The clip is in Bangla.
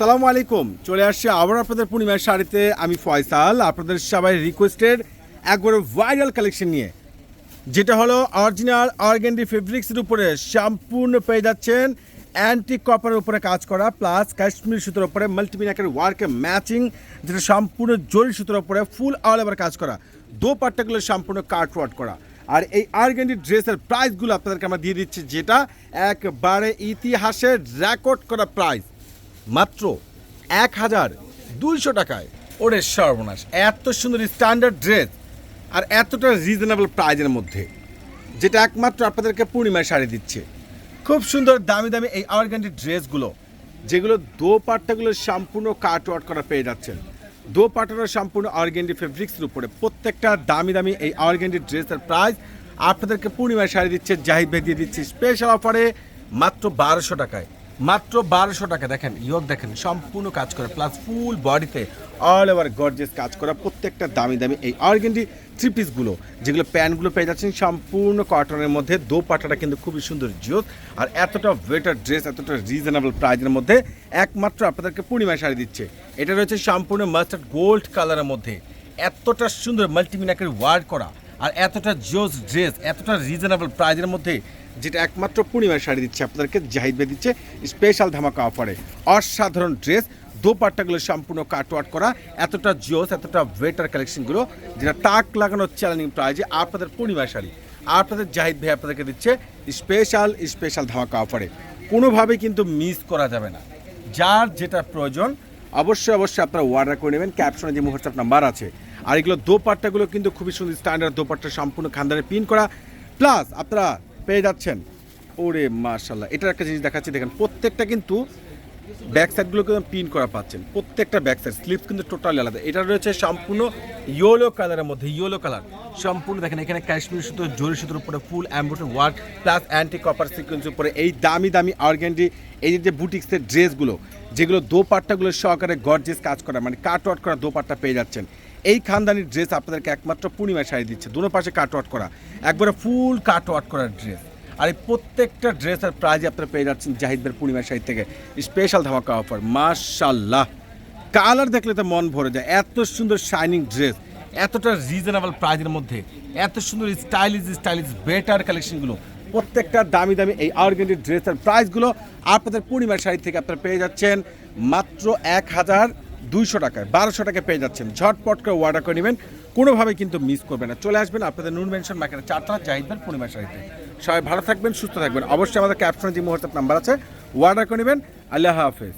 আসসালামু আলাইকুম। চলে আসছে আবার আপনাদের পূর্ণিমার শাড়িতে। আমি ফয়সাল, আপনাদের সবাই রিকোয়েস্টেড একবারে ভাইরাল কালেকশন নিয়ে। যেটা হলো অরিজিনাল অর্গেন্ডি ফেব্রিক্সের উপরে সম্পূর্ণ পেয়ে যাচ্ছেন অ্যান্টি কপারের উপরে কাজ করা প্লাস কাশ্মীর সুতোর উপরে মাল্টিমিনাকের ওয়ার্কে ম্যাচিং যেটা সম্পূর্ণ জরি সুতোর উপরে ফুল অল ওভার কাজ করা দো পাট্টাগুলো সম্পূর্ণ কাট ওয়ার্ক করা। আর এই আর্গেন্ডি ড্রেসের প্রাইসগুলো আপনাদেরকে আমরা দিয়ে দিচ্ছি, যেটা একবারে ইতিহাসের রেকর্ড করা প্রাইস মাত্র এক হাজার দুইশো টাকায়। ওরে সর্বনাশ, এত সুন্দর স্ট্যান্ডার্ড ড্রেস আর এতটা রিজনেবল প্রাইজের মধ্যে, যেটা একমাত্র আপনাদেরকে পূর্ণিমায় শাড়ি দিচ্ছে। খুব সুন্দর দামি দামি এই অর্গ্যানিক ড্রেসগুলো যেগুলো দো পাট্টাগুলো সম্পূর্ণ কাট ওয়ার্ক করা পেয়ে যাচ্ছেন। দো পাটানো সম্পূর্ণ অর্গেন্ডি ফেব্রিক্সের উপরে প্রত্যেকটা দামি দামি এই অর্গেন্ডি ড্রেসের প্রাইস আপনাদেরকে পূর্ণিমায় শাড়ি দিচ্ছে, জাহিদ ভাই দিয়ে দিচ্ছে স্পেশাল অফারে মাত্র বারোশো টাকায়। মাত্র বারোশো টাকা। দেখেন ইয়ক দেখেন, সম্পূর্ণ কাজ করে প্লাস ফুল বডিতে অল ওভার গর্জেস কাজ করা, প্রত্যেকটা দামি দামি এই অর্গেন্ডি থ্রি পিসগুলো যেগুলো প্যান্টগুলো পেয়ে যাচ্ছেন, সম্পূর্ণ কটনের মধ্যে দো পাটাটা কিন্তু খুবই সুন্দর জিওত আর এতটা বেটার ড্রেস এতটা রিজনেবল প্রাইজের মধ্যে একমাত্র আপনাদেরকে পূর্ণিমায় শাড়ি দিচ্ছে। এটা রয়েছে সম্পূর্ণ মাস্টার্ড গোল্ড কালারের মধ্যে। এতটা সুন্দর মাল্টিমিনাকের ওয়ার্ড করা, আর এতটা জোস ড্রেস এতটা রিজনেবল প্রাইজের মধ্যে যেটা একমাত্র পূর্ণিমার শাড়ি দিচ্ছে, আপনাদেরকে জাহিদ ভাই দিচ্ছে স্পেশাল ধামাকা অফারে অসাধারণ ড্রেস দোপাট্টাগুলো সম্পূর্ণ কাটওয়াট করা, এতটা জোস, এতটা ওয়েটার কালেকশনগুলো যেটা তাক লাগানোর চ্যালেঞ্জিং প্রাইজে আপনাদের পূর্ণিমার শাড়ি। আপনাদের জাহিদ ভাই আপনাদেরকে দিচ্ছে স্পেশাল স্পেশাল ধামাকা অফারে কোনোভাবেই কিন্তু মিস করা যাবে না। যার যেটা প্রয়োজন, অবশ্যই অবশ্যই আপনারা অর্ডার করে নেবেন। ক্যাপশনে যে মুহূর্তে নাম্বার আছে। আর এগুলো দোপাট্টাগুলো কিন্তু খুবই সুন্দর স্ট্যান্ডার্ড দোপাট্টা সম্পূর্ণ খানদানে পিন করা। প্লাস আপনারা পেয়ে যাচ্ছেন। ওরে মার্শাল্লাহ এটার একটা জিনিস দেখাচ্ছি, দেখেন, প্রত্যেকটা কিন্তু ব্যাক সাইডগুলো কিন্তু পিন করা পাচ্ছেন, প্রত্যেকটা ব্যাক সাইড স্লিপ কিন্তু টোটালি আলাদা। এটা রয়েছে সম্পূর্ণ ইয়েলো কালারের মধ্যে ইয়েলো কালার সম্পূর্ণ, দেখেন, এখানে কাশ্মীর সুতো জরি সুতোর উপরে ফুল অ্যাম্বোটেড ওয়ার্ক প্লাস অ্যান্টি কপার সিকোয়েন্সের উপরে এই দামি দামি অর্গ্যান্ডি এই যে বুটিক্সের ড্রেসগুলো যেগুলো দোপাট্টাগুলো সহকারে গর্জেস কাজ করা মানে কাট আউট করা দোপাট্টা পেয়ে যাচ্ছেন। এই খানদানির ড্রেস আপনাদেরকে একমাত্র পূর্ণিমায় শাড়ি দিচ্ছে। দুনো পাশে কাট আউট করা। একবারে ফুল কাট আউট করার ড্রেস আর এই প্রত্যেকটা ড্রেসের প্রাইজ আপনারা পেয়ে যাচ্ছেন জাহিদবের পূর্ণিমা শাড়ি থেকে। স্পেশাল ধামাকা অফার মাশাল্লাহ কালার দেখলে তো মন ভরে যায়। এত সুন্দর শাইনিং ড্রেস এতটা রিজনেবল প্রাইজের মধ্যে, এত সুন্দর স্টাইলিশ স্টাইলিশ বেটার কালেকশনগুলো প্রত্যেকটা দামি দামি এই অর্গেন্ডি ড্রেসের প্রাইসগুলো আপনাদের পূর্ণিমার শাড়ি থেকে আপনারা পেয়ে যাচ্ছেন মাত্র এক হাজার দুইশো টাকায়, বারোশো টাকায় পেয়ে যাচ্ছেন। ঝটপট করে অর্ডার করে নেবেন কোনোভাবে কিন্তু মিস করবেন না। চলে আসবেন আপনাদের নুন মেনশন মার্কেটে চারটা জাহিদবেন পূর্ণিমা শাড়িতে। সবাই ভালো থাকবেন, সুস্থ থাকবেন। অবশ্যই আমাদের ক্যাপশনে যে মুহূর্তের নাম্বার আছে অর্ডার করে নেবেন। আল্লাহ হাফেজ।